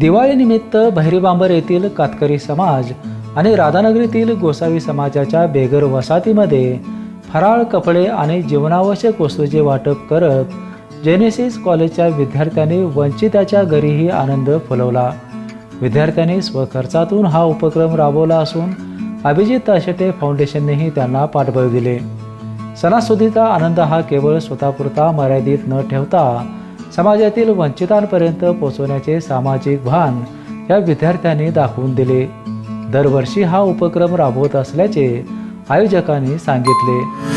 दिवाळीनिमित्त बहिरीबांबर येथील कातकरी समाज आणि राधानगरीतील गोसावी समाजाच्या बेघर वसाहतीमध्ये फराळ कपडे आणि जीवनावश्यक वस्तूचे वाटप करत जेनेसिस कॉलेजच्या विद्यार्थ्यांनी वंचिताच्या घरीही आनंद फुलवला. विद्यार्थ्यांनी स्वखर्चातून हा उपक्रम राबवला असून अभिजित ताशेटे फाउंडेशननेही त्यांना पाठबळ दिले. सणासुदीचा आनंद हा केवळ स्वतःपुरता मर्यादित न ठेवता समाजातील वंचितांपर्यंत पोहोचवण्याचे सामाजिक भान या विद्यार्थ्यांनी दाखवून दिले. दरवर्षी हा उपक्रम राबवत असल्याचे आयोजकांनी सांगितले.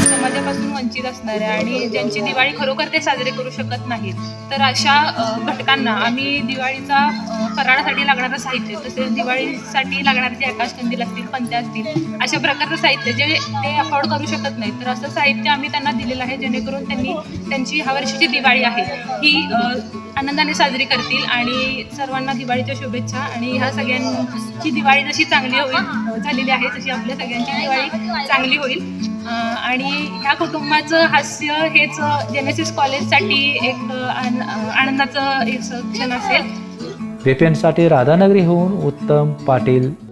वंचित असणाऱ्या आणि ज्यांची दिवाळी खरोखर ते साजरे करू शकत नाहीत. तर अशा घटकांना आम्ही दिवाळीचा फराळासाठी लागणारं साहित्य तसेच दिवाळीसाठी लागणारे जे आकाशकंदील असतील पंत्या असतील अशा प्रकारचं साहित्य जे ते अफोर्ड करू शकत नाही तर असं साहित्य आम्ही त्यांना दिलेलं आहे जेणेकरून त्यांनी त्यांची ह्या वर्षीची दिवाळी आहे ही आनंदाने साजरी करतील आणि सर्वांना दिवाळीच्या शुभेच्छा. आणि ह्या सगळ्यांची दिवाळी जशी चांगली होईल झालेली आहे तशी आपल्या सगळ्यांची दिवाळी चांगली होईल. आणि ह्या कुटुंबाचं हास्य हेच जेनेसिस कॉलेजसाठी एक आन- आनंदाचं एक क्षण असेल. VPN राधानगरीहून उत्तम पाटील